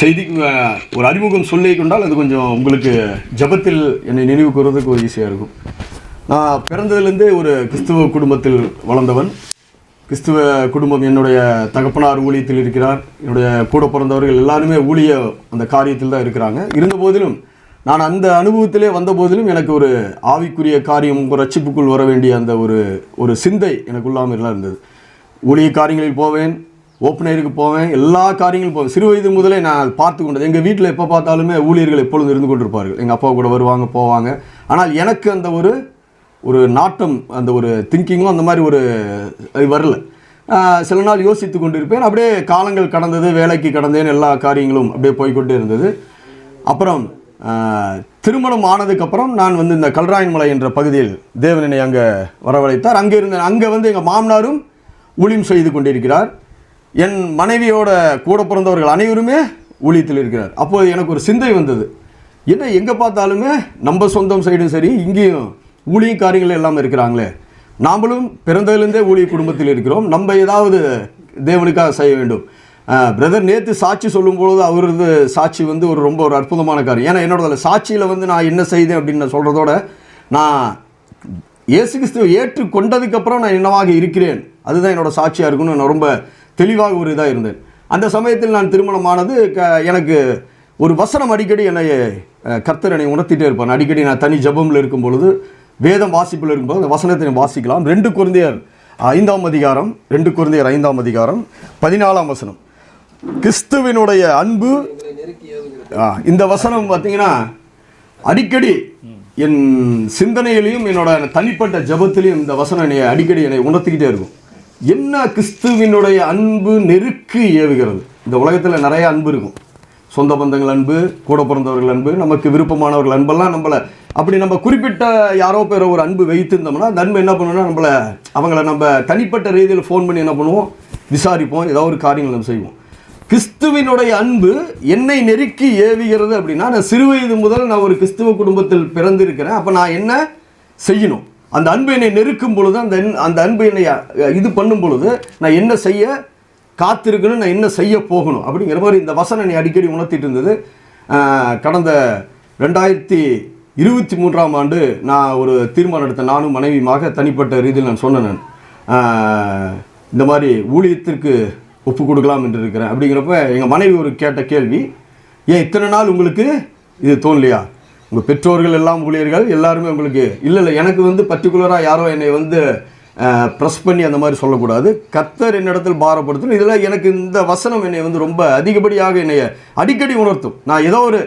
செய்திக்கு ஒரு அறிமுகம் சொல்லி கொண்டால் அது கொஞ்சம் உங்களுக்கு ஜெபத்தில் என்னை நினைவு கூறுறதுக்கு ஒரு ஈஸியாக இருக்கும். நான் பிறந்ததுலேருந்தே ஒரு கிறிஸ்துவ குடும்பத்தில் வளர்ந்தவன். கிறிஸ்துவ குடும்பம் என்னுடைய தகப்பனார் ஊழியத்தில் இருக்கிறார். என்னுடைய கூட பிறந்தவர்கள் எல்லாருமே ஊழிய அந்த காரியத்தில் தான் இருக்கிறாங்க. இருந்தபோதிலும் நான் அந்த அனுபவத்திலே வந்த போதிலும் எனக்கு ஒரு ஆவிக்குரிய காரியம் உங்கள் ரட்சிப்புக்குள் வர வேண்டிய அந்த ஒரு ஒரு சிந்தை எனக்குள்ளாமல் இருந்தது. ஊழிய காரியங்களில் போவேன். ஓப்பனருக்கு போவேன். எல்லா காரியங்களும் போவேன். சிறு வயது முதலே நான் பார்த்து கொண்டது. எங்கள் வீட்டில் எப்போ பார்த்தாலுமே ஊழியர்கள் எப்பொழுதும் இருந்து கொண்டிருப்பார்கள். எங்கள் அப்பா கூட வருவாங்க போவாங்க. ஆனால் எனக்கு அந்த ஒரு ஒரு நாட்டம் அந்த ஒரு திங்கிங்கும் அந்த மாதிரி ஒரு வரல. சில நாள் யோசித்து கொண்டிருப்பேன். அப்படியே காலங்கள் கடந்தது வேலைக்கு கடந்தேன் எல்லா காரியங்களும் அப்படியே போய்க்கொண்டே இருந்தது. அப்புறம் திருமணம் ஆனதுக்கப்புறம் நான் வந்து இந்த கல்ராயன் மலை என்ற பகுதியில் தேவனனை அங்கே வரவழைத்தார். அங்கே இருந்த அங்கே வந்து எங்கள் மாமனாரும் ஊழியம் செய்து கொண்டிருக்கிறார். என் மனைவியோட கூட பிறந்தவர்கள் அனைவருமே ஊழியத்தில் இருக்கிறார். அப்போது எனக்கு ஒரு சிந்தை வந்தது. என்ன எங்கே பார்த்தாலுமே நம்ம சொந்தம் சைடும் சரி இங்கேயும் ஊழிய காரியங்கள் எல்லாம் இருக்கிறாங்களே. நாமளும் பிறந்ததுலேருந்தே ஊழிய குடும்பத்தில் இருக்கிறோம். நம்ம ஏதாவது தேவனுக்காக செய்ய வேண்டும். பிரதர் நேற்று சாட்சி சொல்லும்பொழுது அவரது சாட்சி வந்து ஒரு ரொம்ப ஒரு அற்புதமான காரியம். ஏன்னா என்னோட சாட்சியில் வந்து நான் என்ன செய்தேன் அப்படின்னு நான் சொல்கிறதோட நான் இயேசு கிறிஸ்துவை ஏற்றுக்கொண்டதுக்கப்புறம் நான் என்னவாக இருக்கிறேன்? அதுதான் என்னோடய சாட்சியாக இருக்கும்னு நான் ரொம்ப தெளிவாக ஒரு இதாக இருந்தேன் அந்த சமயத்தில் நான் திருமணமானது க எனக்கு ஒரு வசனம் அடிக்கடி என்னை கர்த்தர் என்னை உணர்த்திட்டே இருப்பான் அடிக்கடி நான் தனி ஜபமில் இருக்கும் பொழுது வேதம் வாசிப்பில் இருக்கும்போது அந்த வசனத்தை வாசிக்கலாம். ரெண்டு குழந்தையர் ஐந்தாம் அதிகாரம் ரெண்டு குழந்தையர் ஐந்தாம் அதிகாரம் பதினாலாம் வசனம். கிறிஸ்துவினுடைய அன்பு இந்த வசனம் பார்த்தீங்கன்னா அடிக்கடி என் சிந்தனையிலையும் என்னோட தனிப்பட்ட ஜபத்திலையும் இந்த வசனம் என்னை அடிக்கடி என்னை உணர்த்திக்கிட்டே இருக்கும். என்ன கிறிஸ்துவினுடைய அன்பு நெருக்கு ஏவுகிறது? இந்த உலகத்தில் நிறைய அன்பு இருக்கும். சொந்த பந்தங்கள் அன்பு கூட பிறந்தவர்கள் அன்பு நமக்கு விருப்பமானவர்கள் அன்பெல்லாம் நம்மளை அப்படி நம்ம குறிப்பிட்ட யாரோ பேர ஒரு அன்பு வைத்திருந்தோம்னா அந்த அன்பு என்ன பண்ணுவோம்னா நம்மளை அவங்கள நம்ம தனிப்பட்ட ரீதியில் ஃபோன் பண்ணி என்ன பண்ணுவோம்? விசாரிப்போம் ஏதாவது ஒரு காரியங்கள் நம்ம செய்வோம். கிறிஸ்துவினுடைய அன்பு என்னை நெருக்கி ஏவுகிறது அப்படின்னா நான் சிறுவயது முதல் நான் ஒரு கிறிஸ்துவ குடும்பத்தில் பிறந்திருக்கிறேன். அப்போ நான் என்ன செய்யணும்? அந்த அன்பு என்னை நெருக்கும் பொழுது அந்த அன்- அந்த அன்பு என்னை இது பண்ணும் பொழுது நான் என்ன செய்ய காத்திருக்கணும் நான் என்ன செய்ய போகணும் அப்படிங்கிற மாதிரி இந்த வசனம் என்னை அடிக்கடி உணர்த்திட்டு இருந்தது. கடந்த ரெண்டாயிரத்தி இருபத்தி மூன்றாம் ஆண்டு நான் ஒரு தீர்மானம் எடுத்தேன் நானும் மனைவியுமாக தனிப்பட்ட ரீதியில் நான் சொன்னேன் இந்த மாதிரி ஊழியத்திற்கு ஒப்பு கொடுக்கலாம் என்று இருக்கிறேன் அப்படிங்கிறப்ப எங்கள் மனைவி ஒரு கேட்ட கேள்வி ஏன் இத்தனை நாள் உங்களுக்கு இது தோணலையா? உங்கள் பெற்றோர்கள் எல்லாம் ஊழியர்கள் எல்லாருமே உங்களுக்கு இல்லை இல்லை எனக்கு வந்து பர்டிகுலராக யாரோ என்னை வந்து ப்ரெஸ் பண்ணி அந்த மாதிரி சொல்லக்கூடாது. கத்தர் என்னிடத்தில் பாரப்படுத்தணும் இதில் எனக்கு இந்த வசனம் என்னை வந்து ரொம்ப அதிகப்படியாக என்னை அடிக்கடி உணர்த்தும். நான் ஏதோ ஒரு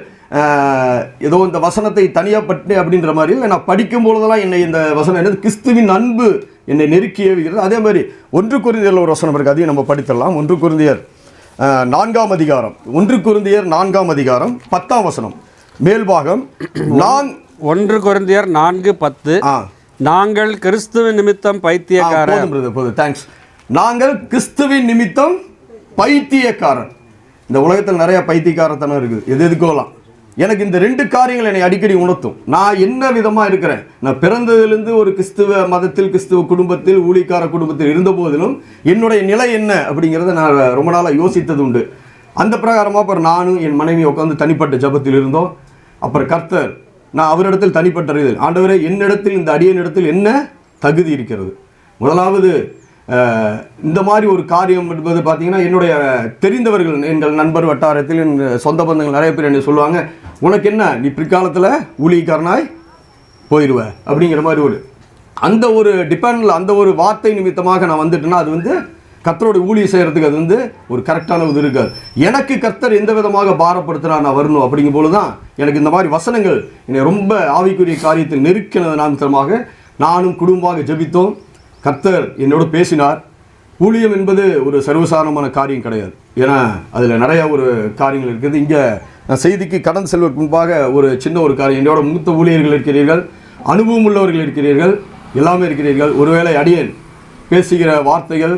ஏதோ இந்த வசனத்தை தனியாக பட்டு அப்படின்ற மாதிரி இல்லை நான் படிக்கும் பொழுதெல்லாம் என்னை இந்த வசனம் என்னது கிறிஸ்துவின் அன்பு என்னை நெருக்கி ஏவுகிறது. அதே மாதிரி ஒன்று குருந்தியரில் ஒரு வசனம் இருக்குது அதையும் நம்ம படித்தரலாம் ஒன்று குருந்தியர் நான்காம் அதிகாரம். ஒன்று குருந்தியர் நான்காம் அதிகாரம் பத்தாம் வசனம். மேல்பாகம் நான் ஒன்று கொரிந்தியர் நான்கு பத்து. நாங்கள் கிறிஸ்துவ நிமித்தம் ஆ, பைத்தியக்கார போதும் பிரதர் போதும். தேங்க்ஸ் நாங்கள் கிறிஸ்துவின் நிமித்தம் பைத்தியக்காரன் இந்த உலகத்தில் நிறைய பைத்தியக்காரத்தனம் இருக்குது. எது எதுக்கோலாம்? எனக்கு இந்த ரெண்டு காரியங்கள் என்னை அடிக்கடி உணர்த்தும். நான் என்ன விதமாக இருக்கிறேன்? நான் பிறந்ததிலிருந்து ஒரு கிறிஸ்துவ மதத்தில் கிறிஸ்துவ குடும்பத்தில் ஊழிக்கார குடும்பத்தில் இருந்த போதிலும் என்னுடைய நிலை என்ன அப்படிங்கிறத நான் ரொம்ப நாளாக யோசித்தது உண்டு. அந்த பிரகாரமாக அப்புறம் நானும் என் மனைவி உட்காந்து தனிப்பட்ட ஜபத்தில் இருந்தோம். அப்புறம் கர்த்தர் நான் அவரிடத்தில் தனிப்பட்ட ரீதியில் ஆண்டவரே என்னிடத்தில் இந்த அடியனிடத்தில் என்ன தகுதி இருக்கிறது? முதலாவது இந்த மாதிரி ஒரு காரியம் என்பது பார்த்தீங்கன்னா என்னுடைய தெரிந்தவர்கள் எங்கள் நண்பர் வட்டாரத்தில் என் சொந்த பந்தங்கள் நிறைய பேர் என்ன சொல்லுவாங்க உனக்கு என்ன? நீ பிற்காலத்தில் ஊழியக்காரனாய் போயிடுவ அப்படிங்கிற மாதிரி ஒரு அந்த ஒரு டிபெண்டில் அந்த ஒரு வார்த்தை நிமித்தமாக நான் வந்துட்டேன்னா அது வந்து கர்த்தரோட ஊழியம் செய்கிறதுக்கு அது வந்து ஒரு கரெக்டான இது இருக்காது. எனக்கு கர்த்தர் எந்த விதமாக பாரப்படுத்துகிறா நான் வரணும் அப்படிங்கும் போது தான் எனக்கு இந்த மாதிரி வசனங்கள் என்னை ரொம்ப ஆவிக்குரிய காரியத்தில் நெருக்கினது நிமித்தமாக நானும் குடும்பமாக ஜெபித்தோம். கர்த்தர் என்னோடு பேசினார். ஊழியம் என்பது ஒரு சர்வசாரணமான காரியம் கிடையாது. ஏன்னா அதில் நிறையா ஒரு காரியங்கள் இருக்குது. இங்கே நான் செய்திக்கு கடன் செல்வதற்கு முன்பாக ஒரு சின்ன ஒரு காரியம். என்னோட மூத்த ஊழியர்கள் இருக்கிறீர்கள் அனுபவம் உள்ளவர்கள் இருக்கிறீர்கள் எல்லாமே இருக்கிறீர்கள். ஒருவேளை அடியேன் பேசுகிற வார்த்தைகள்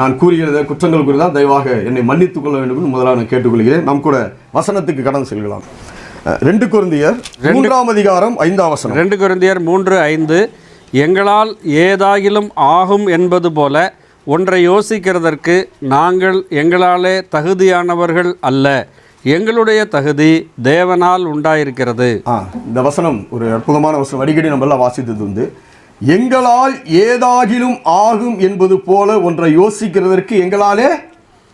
நான் கூறுகிறத குற்றங்கள் குறிதான் தயவாக என்னை மன்னித்துக் கொள்ள வேண்டும் என்று முதலாக நான் கேட்டுக்கொள்கிறேன். நாம் கூட வசனத்துக்கு கடன் செல்கலாம் ரெண்டு குருந்தியர் மூன்றாம் அதிகாரம் ஐந்தாம் வசனம். ரெண்டு கொரிந்தியர் மூன்று ஐந்து எங்களால் ஏதாகிலும் ஆகும் என்பது போல ஒன்றை யோசிக்கிறதற்கு நாங்கள் எங்களாலே தகுதியானவர்கள் அல்ல. எங்களுடைய தகுதி தேவனால் உண்டாயிருக்கிறது. இந்த வசனம் ஒரு அற்புதமான வசனம். அடிக்கடி நம்ம எல்லாம் வாசித்தது வந்து எங்களால் ஏதாகிலும் ஆகும் என்பது போல ஒன்றை யோசிக்கிறதற்கு எங்களாலே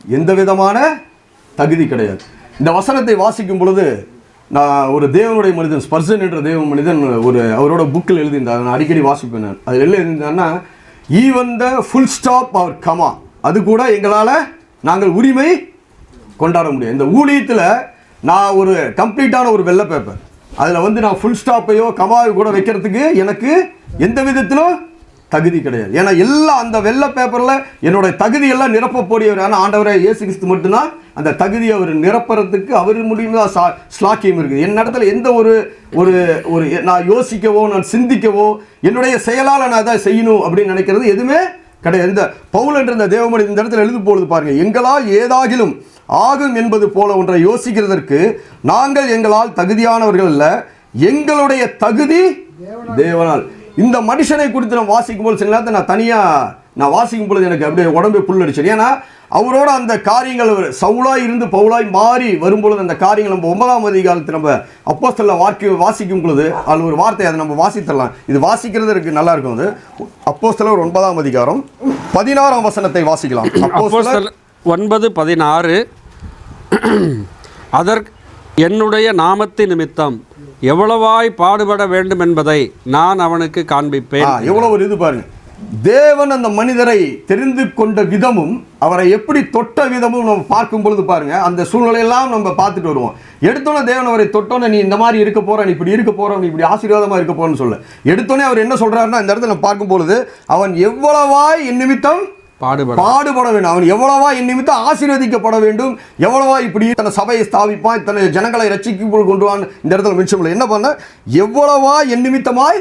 எந்த விதமான தகுதி கிடையாது. இந்த வசனத்தை வாசிக்கும் பொழுது நான் ஒரு தேவனுடைய மனிதன் ஸ்பர்சன் என்ற தேவ மனிதன் ஒரு அவரோட புக்கில் எழுதியிருந்தார். நான் அடிக்கடி வாசிப்பேன் நான். அதில் எழுதியிருந்தேன்னா ஈவன் த ஃபுல் ஸ்டாப் அவர் கமா அது கூட எங்களால் நாங்கள் உரிமை கொண்டாட முடியும் இந்த ஊழியத்தில் நான் ஒரு கம்ப்ளீட்டான ஒரு வெள்ளை பேப்பர் அதில் வந்து நான் ஃபுல் ஸ்டாப்பையோ கமாவை கூட வைக்கிறதுக்கு எனக்கு எந்த விதத்திலும் தகுதி கிடையாது. ஏன்னா எல்லாம் அந்த வெள்ளை பேப்பரில் என்னுடைய தகுதி எல்லாம் நிரப்பக்கூடியவர் ஆனால் ஆண்டவரே இயேசு கிறிஸ்து மட்டும்தான். அந்த தகுதியை அவர் நிரப்புறதுக்கு அவர் மூலியமாக தான் சா ஸ்லாக்கியம் இருக்குது. என் இடத்துல எந்த ஒரு ஒரு ஒரு நான் யோசிக்கவோ நான் சிந்திக்கவோ என்னுடைய செயலால் நான் அதை செய்யணும் அப்படின்னு நினைக்கிறது எதுவுமே கிடையாது. இந்த பவுல் என்ற இந்த தேவமணி இந்த இடத்துல எழுது பொழுது பாருங்கள் எங்களால் ஏதாகிலும் ஆகும் என்பது போல ஒன்றை யோசிக்கிறதற்கு நாங்கள் எங்களால் தகுதியானவர்கள் அல்ல. எங்களுடைய தகுதி தேவனால். இந்த மனுஷனை குறித்து நான் வாசிக்கும் போது சில நேரத்தை நான் தனியாக நான் வாசிக்கும் பொழுது எனக்கு அப்படியே உடம்பே புல்லடிச்சு ஏன்னா அவரோட அந்த காரியங்கள் சவுலாய் இருந்து பவுலாய் மாறி வரும்பொழுது அந்த காரியங்கள் நம்ம ஒன்பதாம் அதிகாரத்தில் நம்ம அப்போஸ்தல வாக்கி வாசிக்கும் பொழுது அதில் ஒரு வார்த்தை அதை நம்ம வாசித்தரலாம். இது வாசிக்கிறது எனக்கு நல்லா இருக்கும் அது. அப்போஸ்தலர் ஒன்பதாம் அதிகாரம் பதினாறாம் வசனத்தை வாசிக்கலாம். அப்போஸ்தலர் ஒன்பது பதினாறு. அதற் என்னுடைய நாமத்து நிமித்தம் எவ்வளவாய் பாடுபட வேண்டும் என்பதை நான் அவனுக்கு காண்பிப்பேன். எவ்வளவு ஒரு இது பாருங்க. தேவன் அந்த மனிதரை தெரிந்து கொண்ட விதமும் அவரை எப்படி தொட்ட விதமும் நம்ம பார்க்கும் பொழுது பாருங்க அந்த சூழ்நிலையெல்லாம் நம்ம பார்த்துட்டு வருவோம். எடுத்தோன்னே தேவன் அவரை தொட்டோன்னே நீ இந்த மாதிரி இருக்க போற நீ இப்படி இருக்க போற நீ இப்படி ஆசீர்வாதமா இருக்க போறன்னு சொல்ல. எடுத்தோன்னே அவர் என்ன சொல்றாருன்னா இந்த இடத்துல நம்ம பார்க்கும் பொழுது அவன் எவ்வளவாய் என் நிமித்தம் பாடுபட பாடுபட வேண்டும். அவன் எவ்வளவா என் நிமித்தம் ஆசீர்வதிக்கப்பட வேண்டும்? எவ்வளவா இப்படி தன்னை சபையை ஸ்தாபிப்பான்? இத்தனை ஜனங்களை ரட்சிக்குள் கொண்டு வான் இந்த இடத்துல மிச்சம் என்ன பண்ண? எவ்வளவா என் நிமித்தமாய்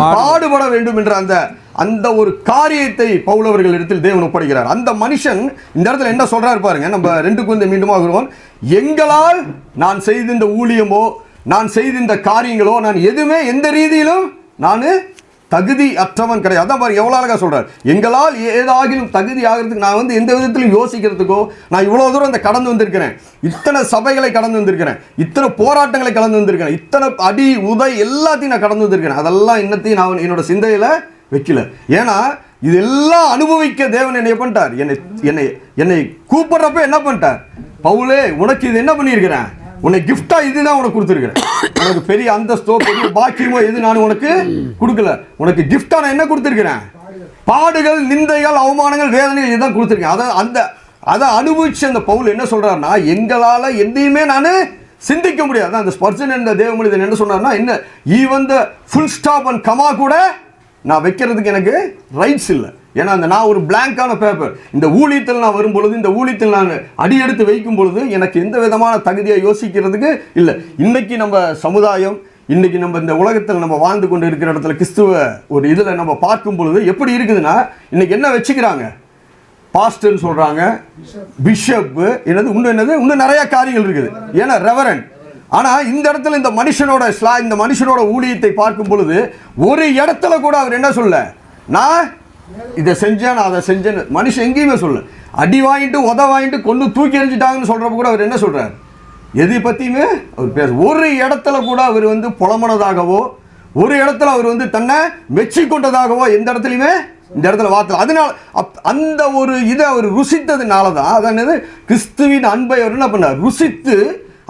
பாடுபட வேண்டும் என்ற அந்த அந்த ஒரு காரியத்தை பவுலவர்கள் இடத்தில் தேவன் ஒப்படைக்கிறார். அந்த மனுஷன் இந்த இடத்துல என்ன சொல்றாரு பாருங்க. நம்ம ரெண்டு குழந்தை மீண்டுமாக வருவோம் எங்களால் நான் செய்த இந்த ஊழியமோ நான் செய்த இந்த காரியங்களோ நான் எதுவுமே எந்த ரீதியிலும் நான் தகுதி அற்றவன் கிடையாது. அதான் பாரு எவ்வளோ அழகாக சொல்கிறார் எங்களால் ஏதாகிலும் தகுதி ஆகிறதுக்கு நான் வந்து எந்த விதத்திலும் யோசிக்கிறதுக்கோ நான் இவ்வளோ தூரம் இந்த கடந்து வந்திருக்கிறேன். இத்தனை சபைகளை கடந்து வந்திருக்கிறேன். இத்தனை போராட்டங்களை கடந்து வந்திருக்கிறேன். இத்தனை அடி உதை எல்லாத்தையும் நான் கடந்து வந்திருக்கிறேன். அதெல்லாம் இன்னத்தையும் நான் என்னோட சிந்தையில் வைக்கல. ஏன்னா இதெல்லாம் அனுபவிக்க தேவன் என்னை பண்ணிட்டார். என்னை என்னை என்னை கூப்பிட்றப்ப என்ன பண்ணிட்டார்? பவுலே உனக்கு இது என்ன பண்ணியிருக்கிறேன்? உன்னை கிஃப்டா இதுதான் உனக்கு கொடுத்துருக்கிறேன். உனக்கு பெரிய அந்தஸ்தோ பெரிய பாக்கியமோ எது நான் உனக்கு கொடுக்கல. உனக்கு கிஃப்டா நான் என்ன கொடுத்துருக்கிறேன்? பாடுகள் நிந்தைகள் அவமானங்கள் வேதனைகள் இதுதான் கொடுத்துருக்கேன். அதை அந்த அதை அனுபவிச்சு அந்த பவுல் என்ன சொல்றாருன்னா எங்களால் எதையுமே நான் சிந்திக்க முடியாது. அந்த ஸ்பர்சன் என்ற தேவ மனிதன் என்ன சொன்னார்னா என்ன even the full stop and comma கூட நான் வைக்கிறதுக்கு எனக்கு ரைட்ஸ் இல்லை. ஏன்னா அந்த நான் ஒரு பிளாங்கான பேப்பர் இந்த ஊழியத்தில் நான் வரும்பொழுது இந்த ஊழியத்தில் நான் அடி எடுத்து வைக்கும் பொழுது எனக்கு எந்த விதமான தகுதியை யோசிக்கிறதுக்கு இல்லை. இன்றைக்கி நம்ம சமுதாயம் இன்றைக்கி நம்ம இந்த உலகத்தில் நம்ம வாழ்ந்து கொண்டு இருக்கிற இடத்துல கிறிஸ்துவ ஒரு இதில் நம்ம பார்க்கும் பொழுது எப்படி இருக்குதுன்னா இன்றைக்கி என்ன வச்சுக்கிறாங்க? பாஸ்டர்னு சொல்கிறாங்க பிஷப்பு என்னது இன்னும் என்னது? இன்னும் நிறையா காரியங்கள் இருக்குது. ஏன்னா ரெவரன் ஆனால் இந்த இடத்துல இந்த மனுஷனோட ஸ்லா இந்த மனுஷனோட ஊழியத்தை பார்க்கும் பொழுது ஒரு இடத்துல கூட அவர் என்ன சொல்ல? நான் இதை செஞ்சேன் நான் அதை செஞ்சேன்னு மனுஷன் எங்கேயுமே சொல்ல அடி வாங்கிட்டு உத வாங்கிட்டு கொண்டு தூக்கி எறிஞ்சிட்டாங்கன்னு சொல்கிறப்ப கூட அவர் என்ன சொல்கிறார் எதை பற்றியுமே அவர் பேச ஒரு இடத்துல கூட அவர் வந்து புலமனதாகவோ ஒரு இடத்துல அவர் வந்து தன்னை மெச்சி கொண்டதாகவோ எந்த இடத்துலையுமே இந்த இடத்துல வார்த்தை அதனால அப்- அந்த ஒரு இதை அவர் ருசித்ததுனால தான் அதான் என்னது? கிறிஸ்துவின் அன்பை அவர் என்ன பண்ணார்? ருசித்து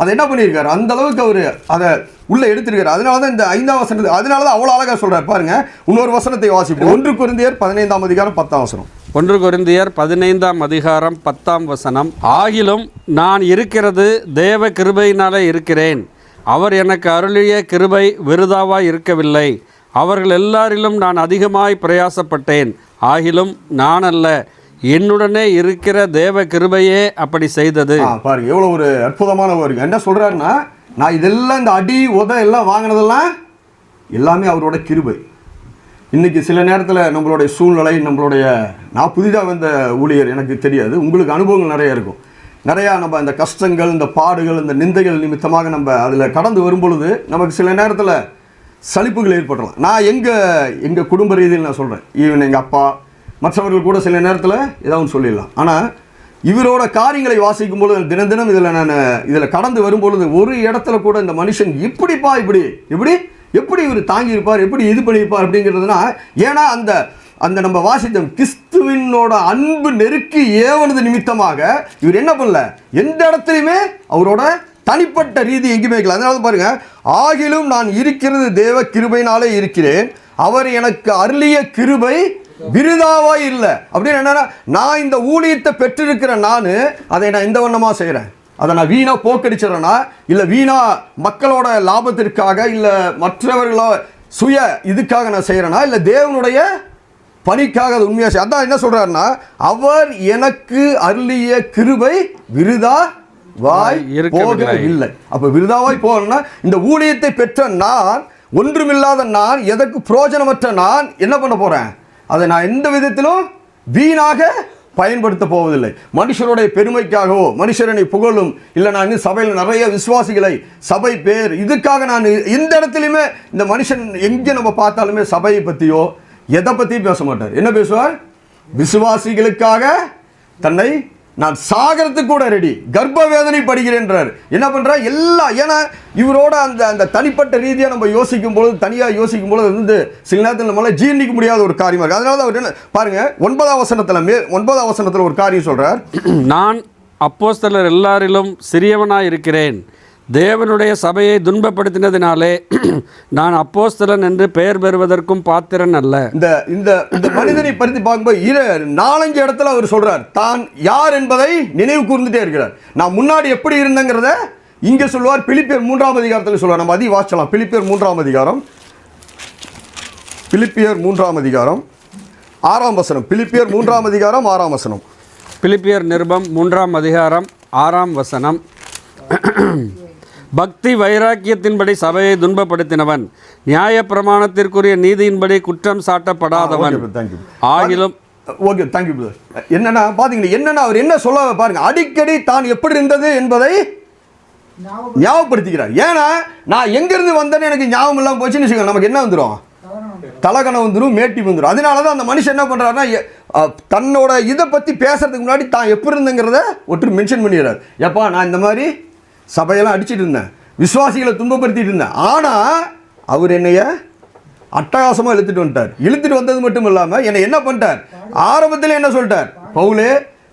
அதை என்ன பண்ணியிருக்காரு? அந்த அளவுக்கு அவர் அதை உள்ளே எடுத்திருக்காரு. அதனால தான் இந்த ஐந்தாம் வசனத்தை அதனால தான் அவ்வளோ அழகாக சொல்கிறார் பாருங்க இன்னொரு வசனத்தை வாசிப்போம். ஒன்று குருந்தியர் பதினைந்தாம் அதிகாரம் பத்தாம் வசனம். ஒன்று குருந்தியர் பதினைந்தாம் அதிகாரம் பத்தாம் வசனம். ஆகிலும் நான் இருக்கிறது தேவ கிருபையினாலே இருக்கிறேன். அவர் எனக்கு அருளிய கிருபை விருதாவாய் இருக்கவில்லை. அவர்கள் எல்லாரிலும் நான் அதிகமாய் பிரயாசப்பட்டேன். ஆகிலும் நான் அல்ல என்னுடனே இருக்கிற தேவ கிருபையே அப்படி செய்தது. பாரு பாருங்க எவ்வளோ ஒரு அற்புதமான ஒரு என்ன சொல்றாருன்னா நான் இதெல்லாம் இந்த அடி உத எல்லாம் வாங்கினதெல்லாம் எல்லாமே அவரோட கிருபை. இன்னைக்கு சில நேரத்தில் நம்மளுடைய சூழ்நிலை நம்மளுடைய நான் புதிதாக வந்த ஊழியர் எனக்கு தெரியாது. உங்களுக்கு அனுபவங்கள் நிறைய இருக்கும். நிறையா நம்ம இந்த கஷ்டங்கள் இந்த பாடுகள் இந்த நிந்தைகள் நிமித்தமாக நம்ம அதில் கடந்து வரும்பொழுது நமக்கு சில நேரத்தில் சலிப்புகள் ஏற்படலாம். நான் எங்கள் எங்கள் குடும்ப ரீதியில் நான் சொல்கிறேன் ஈவன் எங்கள் அப்பா மற்றவர்கள் கூட சில நேரத்தில் ஏதாவது சொல்லிடலாம். ஆனால் இவரோட காரியங்களை வாசிக்கும் பொழுது தினம் தினம் இதில் நான் இதில் கடந்து வரும்பொழுது ஒரு இடத்துல கூட இந்த மனுஷன் இப்படிப்பா இப்படி இப்படி எப்படி இவர் தாங்கியிருப்பார் எப்படி இது பண்ணியிருப்பார் அப்படிங்கிறதுனா ஏன்னா அந்த அந்த நம்ம வாசித்தோம் கிறிஸ்துவினோட அன்பு நெருக்கி ஏவனது நிமித்தமாக இவர் என்ன பண்ணல எந்த இடத்துலையுமே அவரோட தனிப்பட்ட ரீதி எங்கேயுமே வைக்கல அதனால பாருங்க ஆகிலும் நான் இருக்கிறது தேவ கிருபையினாலே இருக்கிறேன். அவர் எனக்கு அருளிய கிருபை விருதாவாய் இல்லை. அப்படின்னு என்னன்னா நான் இந்த ஊழியத்தை பெற்றிருக்கிற நான் அதை நான் இந்த வண்ணமா செய்கிறேன் அதை நான் வீணா போக்கடிச்சிடறேனா? இல்லை வீணா மக்களோட லாபத்திற்காக இல்லை மற்றவர்களோ சுய இதுக்காக நான் செய்கிறேனா இல்லை தேவனுடைய பணிக்காக அது உண்மையாக அதான் என்ன சொல்றாருன்னா அவர் எனக்கு அருளிய கிருபை விருதா வாய் இருக்கவில்லை. போகவில்லை. அப்ப விருதாவாய் போகணும்னா இந்த ஊழியத்தை பெற்ற நான் ஒன்றுமில்லாத நான் எதற்கு பிரயோஜனமற்ற நான் என்ன பண்ண போறேன்? அதை நான் எந்த விதத்திலும் வீணாக பயன்படுத்த போவதில்லை. மனுஷருடைய பெருமைக்காகவோ மனுஷரனை புகழும் இல்லை நான் இன்னும் சபையில் நிறைய விசுவாசிகளை சபை பேர் இதுக்காக நான் எந்த இடத்துலையுமே இந்த மனுஷன் எங்கே நம்ம பார்த்தாலுமே சபையை பற்றியோ எதை பற்றியும் பேச மாட்டார். என்ன பேசுவார்? விசுவாசிகளுக்காக தன்னை நான் சாகரத்துக்கு கூட ரெடி கர்ப்ப வேதனை படுகிறேன்றார் என்ன பண்ணுறார் எல்லா ஏன்னா இவரோட அந்த அந்த தனிப்பட்ட ரீதியாக நம்ம யோசிக்கும் பொழுது தனியாக யோசிக்கும் பொழுது வந்து சில நேரத்தில் நம்மளால் ஜீர்ணிக்க முடியாத ஒரு காரியமாக இருக்குது அதனால அவர் என்ன பாருங்க ஒன்பதாம் வசனத்தில் மே ஒன்பதாம் வசனத்தில் ஒரு காரியம் சொல்கிறார் நான் அப்போஸ்தலர் எல்லாரிலும் சிறியவனாக இருக்கிறேன் தேவனுடைய சபையை துன்பப்படுத்தினதினாலே நான் அப்போஸ்தலன் என்று பெயர் பெறுவதற்கும் பாத்திரன் அல்ல. இந்த இந்த இந்த மனிதனை பற்றி பார்க்கும்போது இரு நாலஞ்சு இடத்துல அவர் சொல்றார் தான் யார் என்பதை நினைவு கூர்ந்துட்டே இருக்கிறார். நான் முன்னாடி எப்படி இருந்தேங்கிறத இங்க சொல்லுவார் பிலிப்பியர் மூன்றாம் அதிகாரத்தில் சொல்லுவார். நம்ம அதி வாசிக்கலாம். பிலிப்பியர் மூன்றாம் அதிகாரம். பிலிப்பியர் மூன்றாம் அதிகாரம். ஆறாம் வசனம். பிலிப்பியர் மூன்றாம் அதிகாரம் ஆறாம் வசனம். பிலிப்பியர் நிருபம் மூன்றாம் அதிகாரம் ஆறாம் வசனம். பக்தி வைராக்கியத்தின்படி சபையை துன்பப்படுத்தினவன் நியாயப்பிரமாணத்திற்குரிய நீதியின்படி குற்றம் சாட்டப்படாதவன். தேங்க்யூ ஆகிலும் ஓகே தேங்க்யூ பிரதர் என்னன்னா பாத்தீங்களா என்னன்னா அவர் என்ன சொல்ல பாருங்க அடிக்கடி தான் எப்படி இருந்தது என்பதை ஞாபகப்படுத்திக்கிறார் ஏன்னா நான் எங்கிருந்து வந்தேன்னு எனக்கு ஞாபகம் இல்லாமல் போச்சுன்னு வச்சுக்கோங்க நமக்கு என்ன வந்துடும் தலகணம் வந்துடும் மேட்டி வந்துடும் அதனால தான் அந்த மனுஷன் என்ன பண்ணுறாருன்னா தன்னோட இதை பற்றி பேசுறதுக்கு முன்னாடி தான் எப்படி இருந்தேங்கிறத ஒற்று மென்ஷன் பண்ணிடுறாரு. எப்பா நான் இந்த மாதிரி சபையெல்லாம் அடிச்சிட்டு இருந்தேன். விசுவாசிகளை துன்பப்படுத்திட்டு இருந்தேன். ஆனால் அவர் என்னைய அட்டகாசமாக இழுத்துட்டு வந்துட்டார். இழுத்துட்டு வந்தது மட்டும் இல்லாமல் என்னை என்ன பண்ணிட்டார்? ஆரம்பத்தில் என்ன சொல்லிட்டார்? பவுலே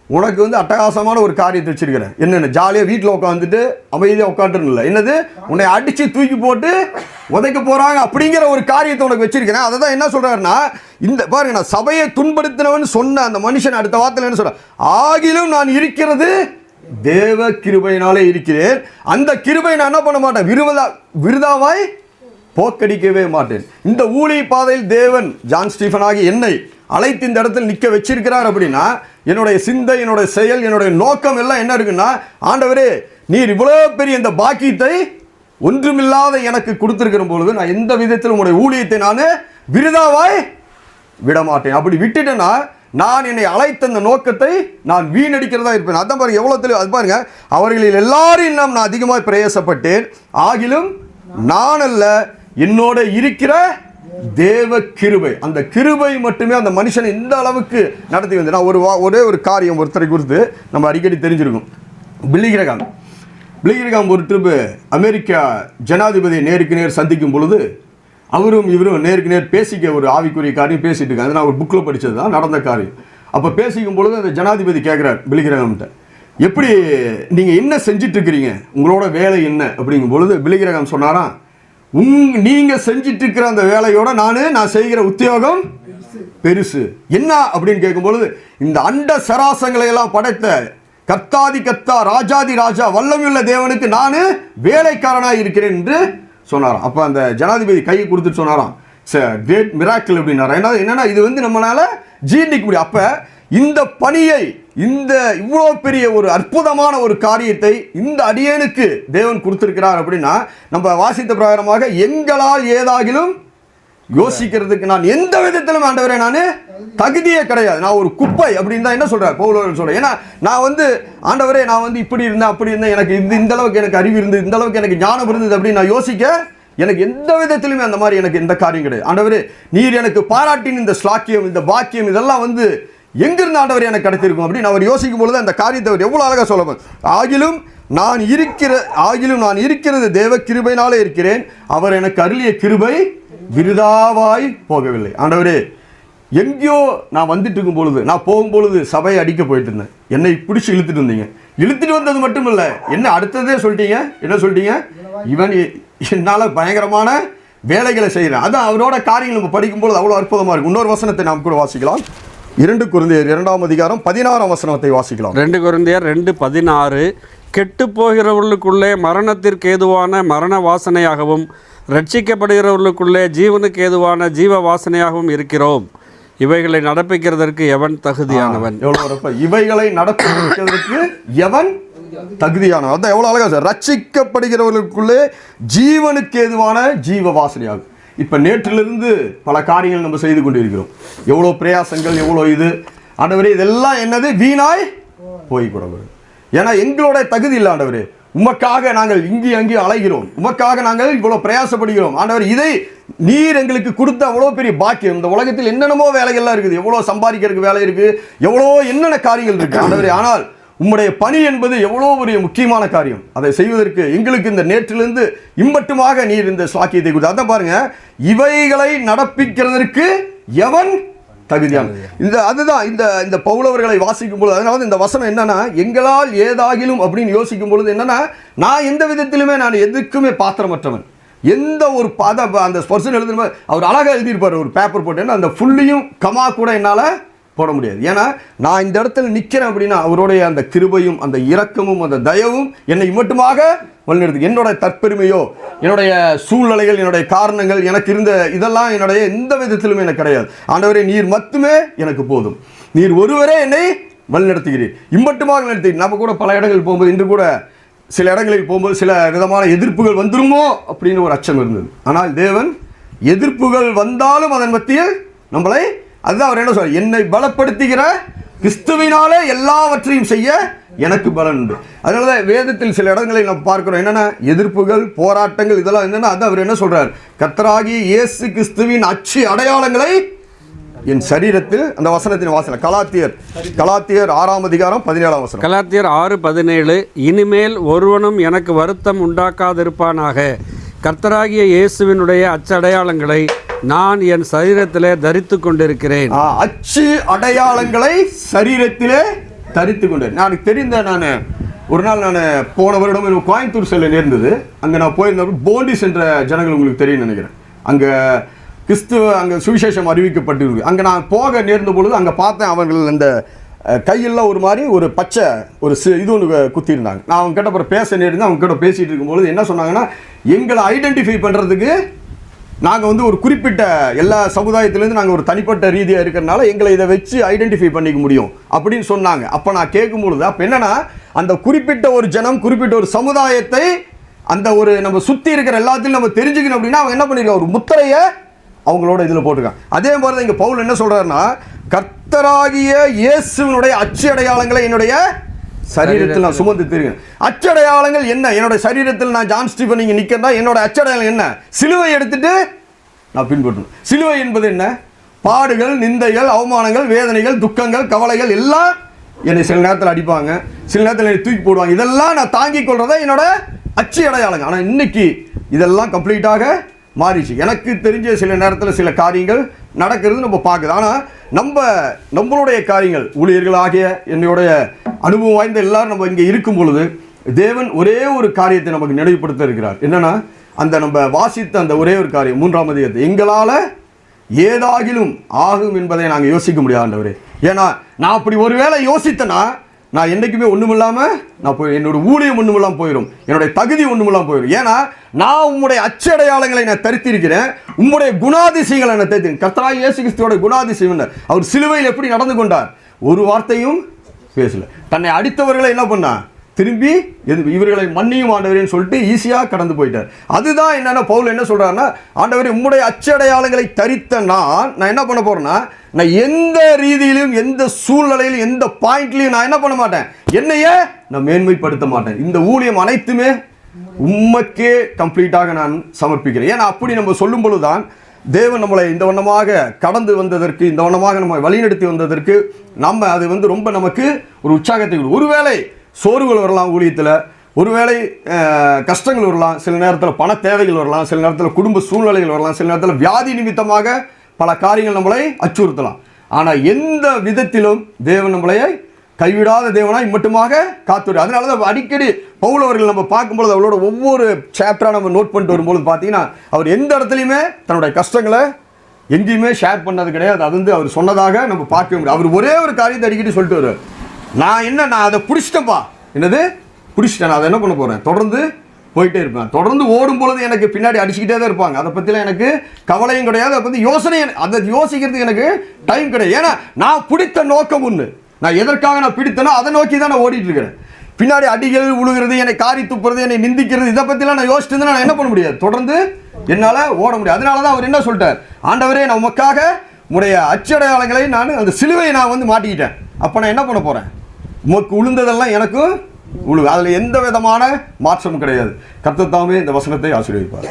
உனக்கு வந்து அட்டகாசமான ஒரு காரியத்தை வச்சிருக்கிறேன். என்னென்ன ஜாலியாக வீட்டில் உட்காந்துட்டு அமைதியாக உட்காந்துருன்னு இல்லை என்னது? உன்னை அடித்து தூக்கி போட்டு உதைக்க போகிறாங்க அப்படிங்கிற ஒரு காரியத்தை உனக்கு வச்சிருக்கிறேன். அதை தான் என்ன சொல்கிறாருன்னா இந்த பாருங்க நான் சபையை துன்படுத்தினவன் சொன்ன அந்த மனுஷன் அடுத்த வார்த்தையில் என்ன சொல்கிறேன் ஆகிலும் நான் இருக்கிறது தேவ கிருபையினாலே இருக்கிறேன். அந்த கிருபை நான் என்ன பண்ண மாட்டேன்? விருதா விருதாவாய் போக்கடிக்கவே மாட்டேன். இந்த ஊழி பாதையில் தேவன் ஜான் ஸ்டீஃபன் ஆகி என்னை அழைத்து இந்த இடத்தில் நிற்க வச்சிருக்கிறார் அப்படின்னா என்னுடைய சிந்தை என்னுடைய செயல் என்னுடைய நோக்கம் எல்லாம் என்ன இருக்குன்னா ஆண்டவரே நீர் இவ்வளோ பெரிய இந்த பாக்கியத்தை ஒன்றுமில்லாத எனக்கு கொடுத்துருக்கிற பொழுது நான் எந்த விதத்திலும் உங்களுடைய ஊழியத்தை நான் விருதாவாய் விடமாட்டேன். அப்படி விட்டுட்டேன்னா நான் என்னை அழைத்த அந்த நோக்கத்தை நான் வீணடிக்கிறதா இருப்பேன். அதான் பாருங்க எவ்வளோ தெளிவு அது பாருங்க அவர்களில் எல்லாரும் நான் அதிகமாக பிரயாசப்பட்டேன். ஆகிலும் நான் அல்ல என்னோட இருக்கிற தேவ கிருபை. அந்த கிருபை மட்டுமே அந்த மனுஷனை இந்த அளவுக்கு நடத்தி வந்து நான் ஒரு வா- ஒரே ஒரு காரியம் ஒருத்தரை குறித்து நம்ம அடிக்கடி தெரிஞ்சிருக்கும். பில்லிகிரகாம் பில்லிகிரகாம் ஒரு ட்ரிப்பு அமெரிக்கா ஜனாதிபதியை நேருக்கு நேர் சந்திக்கும் பொழுது அவரும் இவரும் நேருக்கு நேர் பேசிக்க ஒரு ஆவிக்குரிய காரியம் பேசிட்டு இருக்காங்க. நான் ஒரு புக்கில் படித்தது தான் நடந்த காரியம். அப்போ பேசிக்கும் பொழுது அந்த ஜனாதிபதி கேட்குறார் பிலிகிரகம்கிட்ட எப்படி நீங்கள் என்ன செஞ்சிட்டு இருக்கிறீங்க உங்களோட வேலை என்ன? அப்படிங்கும் பொழுது பிலிகிரகம் சொன்னாராம் உங் நீங்கள் செஞ்சிட்டு இருக்கிற அந்த வேலையோட நான் நான் செய்கிற உத்தியோகம் பெருசு. என்ன? அப்படின்னு கேட்கும் பொழுது இந்த அண்ட சராசங்களை எல்லாம் படைத்த கர்த்தாதி கர்த்தா ராஜாதி ராஜா வல்லமையுள்ள தேவனுக்கு நான் வேலைக்காரனாக இருக்கிறேன் என்று சொன்னாராம். அப்போ அந்த ஜனாதிபதி கையை கொடுத்துட்டு சொன்னாராம். கிரேட் மிராக்கிள் அப்படின்னாரா ஏன்னா என்னன்னா இது வந்து நம்மளால் ஜீர்ணிக்க முடியும். அப்போ இந்த பணியை இந்த இவ்வளோ பெரிய ஒரு அற்புதமான ஒரு காரியத்தை இந்த அடியேனுக்கு தேவன் கொடுத்துருக்கிறார் அப்படின்னா நம்ம வாசித்த பிரகாரமாக எங்களால் ஏதாகிலும் யோசிக்கிறதுக்கு நான் எந்த விதத்திலும் ஆண்டவரே நான் தகுதியே கிடையாது. நான் ஒரு குப்பை அப்படின்னு தான் என்ன சொல்கிறேன் பவுலர் சொல்கிறேன் ஏன்னா நான் வந்து ஆண்டவரே நான் வந்து இப்படி இருந்தேன் அப்படி இருந்தேன் எனக்கு இந்த இந்த அளவுக்கு எனக்கு அறிவு இருந்தது இந்த அளவுக்கு எனக்கு ஞானம் இருந்தது அப்படின்னு நான் யோசிக்க எனக்கு எந்த விதத்திலுமே அந்த மாதிரி எனக்கு எந்த காரியம் கிடையாது. ஆண்டவரே நீர் எனக்கு பாராட்டின இந்த ஸ்லாக்கியம் இந்த பாக்கியம் இதெல்லாம் வந்து எங்கிருந்து ஆண்டவர் எனக்கு கிடைத்திருக்கும் அப்படின்னு அவர் யோசிக்கும் பொழுது அந்த காரியத்தை அவர் எவ்வளோ அழகாக சொல்ல ஆகிலும் நான் இருக்கிற ஆகிலும் நான் இருக்கிறது தேவ கிருபையினாலே இருக்கிறேன். அவர் எனக்கு அருளிய கிருபை விருதாவாய் போகவில்லை. ஆண்டவரே எங்கேயோ நான் வந்துட்டு இருக்கும் பொழுது நான் போகும் பொழுது சபையை அடிக்க போயிட்டு இருந்தேன். என்னை பிடிச்சி இழுத்துட்டு இருந்தீங்க இழுத்துட்டு வந்தது மட்டும் இல்லை என்ன அடுத்ததே சொல்லிட்டீங்க? என்ன சொல்லிட்டீங்க? இவன் என்னால் பயங்கரமான வேலைகளை செய்கிறேன் அதான் அவரோட காரியங்கள் நம்ம படிக்கும்போது அவ்வளோ அற்புதமாக இருக்கும். இன்னொரு வசனத்தை நாம் கூட வாசிக்கலாம். இரண்டு குருந்தையர் இரண்டாம் அதிகாரம் பதினாறாம் வசனத்தை வாசிக்கலாம். ரெண்டு குருந்தையர் ரெண்டு பதினாறு கெட்டு போகிறவர்களுக்குள்ளே மரணத்திற்கு ஏதுவான மரண வாசனையாகவும் ரட்சிக்கப்படுகிறவர்களுக்குள்ளே ஜீவனுக்கு ஏதுவான ஜீவ வாசனையாகவும் இருக்கிறோம். இவைகளை நடப்பிக்கிறதற்கு எவன் தகுதியானவன்? எவ்வளோ இவைகளை நடத்துவதற்கு எவன் தகுதியானவன்? அதான் எவ்வளோ அழகா சார். ரட்சிக்கப்படுகிறவர்களுக்குள்ளே ஜீவனுக்கு ஏதுவான ஜீவ வாசனையாகும் இப்போ நேற்றிலிருந்து பல காரியங்கள் நம்ம செய்து கொண்டிருக்கிறோம். எவ்வளோ பிரயாசங்கள் எவ்வளோ இது. ஆண்டவரே இதெல்லாம் என்னது? வீணாய் போய் கூடாது ஏன்னா எங்களோட தகுதி இல்லை ஆண்டவரே. உமக்காக நாங்கள் இங்கே அங்கேயும் அலைகிறோம். உமக்காக நாங்கள் இவ்வளோ பிரயாசப்படுகிறோம். ஆண்டவர் இதை நீர் எங்களுக்கு கொடுத்த அவ்வளோ பெரிய பாக்கியம். இந்த உலகத்தில் என்னென்னமோ வேலைகள்லாம் இருக்குது. எவ்வளோ சம்பாதிக்கிறதுக்கு வேலை இருக்குது எவ்வளோ என்னென்ன காரியங்கள் இருக்குது ஆண்டவர் ஆனால் உம்முடைய பணி என்பது எவ்வளோ ஒரு முக்கியமான காரியம். அதை செய்வதற்கு எங்களுக்கு இந்த நேற்றிலிருந்து இம்மட்டுமாக நீர் இந்த சாக்கியத்தை கொடுத்து அதான் பாருங்கள் இவைகளை நடப்பிக்கிறதற்கு எவன் தகுதியான இந்த அதுதான் இந்த இந்த பவுலவர்களை வாசிக்கும் பொழுது அதனால இந்த வசனம் என்னன்னா எங்களால் ஏதாகிலும் அப்படின்னு யோசிக்கும் பொழுது என்னன்னா நான் எந்த விதத்திலுமே நான் எதுக்குமே பாத்திரமற்றவன். எந்த ஒரு பத அந்த ஸ்பர்சன் எழுதுன அவர் அழகாக எழுதியிருப்பார் ஒரு பேப்பர் போட்டு. ஏன்னா அந்த ஃபுல்லையும் கமா கூட என்னால் போட முடியாது. ஏன்னா நான் இந்த இடத்துல நிற்கிறேன் அப்படின்னா அவருடைய அந்த கிருபையும் அந்த இரக்கமும் அந்த தயவும் என்னை மட்டுமாக வழிநடத்து என்னோட தற்பெருமையோ என்னுடைய சூழ்நிலைகள் என்னுடைய காரணங்கள் எனக்கு இருந்த இதெல்லாம் என்னுடைய எந்த விதத்திலுமே எனக்கு கிடையாது. ஆண்டவரே நீர் மட்டுமே எனக்கு போதும். நீர் ஒருவரே என்னை வழிநடத்துகிறீர். இம்மட்டுமாக நடத்தி நம்ம கூட பல இடங்கள் போகும்போது இன்று கூட சில இடங்களில் போகும்போது சில விதமான எதிர்ப்புகள் வந்துருமோ அப்படின்னு ஒரு அச்சம் இருந்தது. ஆனால் தேவன் எதிர்ப்புகள் வந்தாலும் அதன் மத்தியில் நம்மளை அதுதான் அவர் என்ன சொல்ற என்னை பலப்படுத்துகிற கிறிஸ்துவினாலே எல்லாவற்றையும் செய்ய எனக்கு பலன் உண்டு. அதனால தான் வேதத்தில் சில இடங்களில் நம்ம பார்க்கிறோம். என்னென்ன எதிர்ப்புகள் போராட்டங்கள் இதெல்லாம் என்னென்னா அது அவர் என்ன சொல்கிறார் கத்தராகி இயேசு கிறிஸ்துவின் அச்சு அடையாளங்களை என் சரீரத்தில் அந்த வசனத்தின் வாசனை கலாத்தியர் கலாத்தியர் ஆறாம் அதிகாரம் பதினேழாம் வசனம். கலாத்தியர் ஆறு பதினேழு இனிமேல் ஒருவனும் எனக்கு வருத்தம் உண்டாக்காதிருப்பானாக. கர்த்தராகிய இயேசுவினுடைய அச்சடையாளங்களை நான் என் சரீரத்திலே தரித்து கொண்டிருக்கிறேன். அச்சு அடையாளங்களை சரீரத்திலே தரித்து கொண்டு நான் தெரிந்த நான் ஒரு நாள் நான் போன வருடம் எனக்கு கோயம்புத்தூர் செல்ல நேர்ந்தது. அங்கே நான் போயிருந்தப்ப போண்டிஸ் என்ற ஜனங்கள் உங்களுக்கு தெரியும் நினைக்கிறேன். அங்கே கிறிஸ்துவ அங்கே சுவிசேஷம் அறிவிக்கப்பட்டிருக்கு. அங்கே நான் போக நேர்ந்த பொழுது அங்கே பார்த்தேன் அவர்கள் அந்த கையெல்லாம் ஒரு மாதிரி ஒரு பச்சை ஒரு சி இது ஒன்று குத்திருந்தாங்க நான் அவங்க கிட்ட அப்புறம் பேச நேர்ந்து அவங்க கிட்ட பேசிகிட்டு இருக்கும்பொழுது என்ன சொன்னாங்கன்னா எங்களை ஐடென்டிஃபை பண்ணுறதுக்கு நாங்கள் வந்து ஒரு குறிப்பிட்ட எல்லா சமுதாயத்திலேருந்து நாங்கள் ஒரு தனிப்பட்ட ரீதியாக இருக்கிறனால எங்களை இதை வச்சு ஐடென்டிஃபை பண்ணிக்க முடியும் அப்படின்னு சொன்னாங்க. அப்போ நான் கேட்கும் பொழுது அப்போ என்னென்னா அந்த குறிப்பிட்ட ஒரு ஜனம் குறிப்பிட்ட ஒரு சமுதாயத்தை அந்த ஒரு நம்ம சுற்றி இருக்கிற எல்லாத்தையும் நம்ம தெரிஞ்சுக்கணும் அப்படின்னா அவங்க என்ன பண்ணியிருக்காங்க ஒரு முத்திரையை அவங்களோட இதில் போட்டிருக்காங்க. அதே மாதிரி தான் இங்கே பவுல் என்ன சொல்கிறாருன்னா கர்த்தராகிய இயேசுவினுடைய அச்சு அடையாளங்களை என்னுடைய சரீரத்தில் நான் சுமந்து தெரியும். அச்சடையாளங்கள் என்ன? என்னோட சரீரத்தில் நான் ஜான் ஸ்டீஃபன் இங்கே நிற்கிறதா என்னோட அச்சடையாளம் என்ன? சிலுவை எடுத்துட்டு நான் பின்பற்றணும். சிலுவை என்பது என்ன? பாடுகள் நிந்தைகள் அவமானங்கள் வேதனைகள் துக்கங்கள் கவலைகள் எல்லாம் என்னை சில நேரத்தில் அடிப்பாங்க. சில நேரத்தில் என்னை தூக்கி போடுவாங்க. இதெல்லாம் நான் தாங்கிக் கொள்றதா என்னோட அச்சு அடையாளங்க ஆனால் இன்னைக்கு இதெல்லாம் கம்ப்ளீட்டாக மாறிச்சு எனக்கு தெரிஞ்ச சில நேரத்தில் சில காரியங்கள் நடக்கிறது நம்ம பார்க்குது. ஆனால் நம்ம நம்மளுடைய காரியங்கள் ஊழியர்களாகிய என்னுடைய அனுபவம் வாய்ந்த எல்லாரும் நம்ம இங்கே இருக்கும் பொழுது தேவன் ஒரே ஒரு காரியத்தை நமக்கு நினைவுபடுத்த இருக்கிறார். என்னன்னா அந்த நம்ம வாசித்த அந்த ஒரே ஒரு காரியம் மூன்றாம் அதிகாரத்தை எங்களால் ஏதாகிலும் ஆகும் என்பதை நாங்கள் யோசிக்க முடியாது ஏன்னா நான் அப்படி ஒருவேளை யோசித்தேன்னா நான் என்றைக்குமே ஒன்றுமில்லாமல் நான் போய் என்னோட ஊழியம் ஒன்றுமில்லாமல் போயிடும் என்னுடைய தகுதி ஒன்றுமில்லாமல் போயிடும் ஏன்னா நான் உம்முடைய அச்சடையாளங்களை நான் தரித்திருக்கிறேன் உம்முடைய குணாதிசயங்களை நான் தரித்திருக்கேன் கர்த்தராக இயேசு கிறிஸ்துவோட குணாதிசயம் என்ன? அவர் சிலுவையில் எப்படி நடந்து கொண்டார்? ஒரு வார்த்தையும் பேசல. தன்னை அடித்தவர்களை என்ன பண்ணா? திரும்பி எது இவர்களை மன்னியும் ஆண்டவரேன்னு சொல்லிட்டு ஈஸியாக கடந்து போயிட்டார். அதுதான் என்னென்னா பவுல் என்ன சொல்கிறாருன்னா ஆண்டவரே உம்முடைய அச்சடையாளங்களை தரித்த நான் நான் என்ன பண்ண போகிறேன்னா நான் எந்த ரீதியிலும் எந்த சூழ்நிலையிலும் எந்த பாயிண்ட்லையும் நான் என்ன பண்ண மாட்டேன். என்னையே நான் மேன்மைப்படுத்த மாட்டேன். இந்த ஊழியம் அனைத்துமே உம்மக்கே கம்ப்ளீட்டாக நான் சமர்ப்பிக்கிறேன். ஏன்னா அப்படி நம்ம சொல்லும் பொழுதுதான் தேவன் நம்மளை இந்த வண்ணமாக கடந்து வந்ததற்கு இந்த வண்ணமாக நம்ம வழிநடத்தி வந்ததற்கு நம்ம அது வந்து ரொம்ப நமக்கு ஒரு உற்சாகத்தை கொடு- ஒருவேளை சோர்வுகள் வரலாம் ஊழியத்தில் ஒருவேளை கஷ்டங்கள் வரலாம் சில நேரத்தில் பண தேவைகள் வரலாம் சில நேரத்தில் குடும்ப சூழ்நிலைகள் வரலாம் சில நேரத்தில் வியாதி நிமித்தமாக பல காரியங்கள் நம்மளை அச்சுறுத்தலாம். ஆனால் எந்த விதத்திலும் தேவன் நம்மளை கைவிடாத தேவனாய் மட்டுமாக காத்துரு அதனால தான் அடிக்கடி பவுல் அவர்கள் நம்ம பார்க்கும்பொழுது அவளோட ஒவ்வொரு சாப்டராக நம்ம நோட் பண்ணிட்டு வரும்பொழுது பார்த்தீங்கன்னா அவர் எந்த இடத்துலையுமே தன்னுடைய கஷ்டங்களை எங்கேயுமே ஷேர் பண்ணது கிடையாது. அது வந்து அவர் சொன்னதாக நம்ம பார்க்க முடியும். அவர் ஒரே ஒரு காரியத்தை அடிக்கடி சொல்லிட்டு வருவார். நான் என்ன நான் அதை பிடிச்சிட்டேன்ப்பா. என்னது? பிடிச்சிட்டேன். நான் அதை என்ன பண்ண போகிறேன் தொடர்ந்து போயிட்டே இருப்பேன். தொடர்ந்து ஓடும் பொழுது எனக்கு பின்னாடி அடிச்சுக்கிட்டே தான் இருப்பாங்க. அதை பற்றிலாம் எனக்கு கவலையும் கிடையாது. அதை பற்றி யோசனை அதை யோசிக்கிறதுக்கு எனக்கு டைம் கிடையாது. ஏன்னா நான் பிடித்த நோக்கம் ஒன்று நான் எதற்காக நான் பிடித்தனோ அதை நோக்கி தான் நான் ஓடிட்டு இருக்கிறேன் பின்னாடி அடிகள் உழுகிறது என்னை காரி துப்புறது என்னை நிந்திக்கிறது இதை பற்றிலாம் நான் யோசிச்சு நான் என்ன பண்ண முடியாது? தொடர்ந்து என்னால் ஓட முடியாது. அதனால தான் அவர் என்ன சொல்லிட்டார்? ஆண்டவரே நான் உமக்காக உடைய அச்சடையாளங்களை நான் அந்த சிலுவையை நான் வந்து மாட்டிக்கிட்டேன். அப்போ நான் என்ன பண்ண போகிறேன் உமக்கு உளுந்ததெல்லாம் எனக்கும் உழு அதில் எந்த விதமான மாற்றமும் கிடையாது. கத்தத்தாமே இந்த வசனத்தை ஆசீர்வதிப்பார்.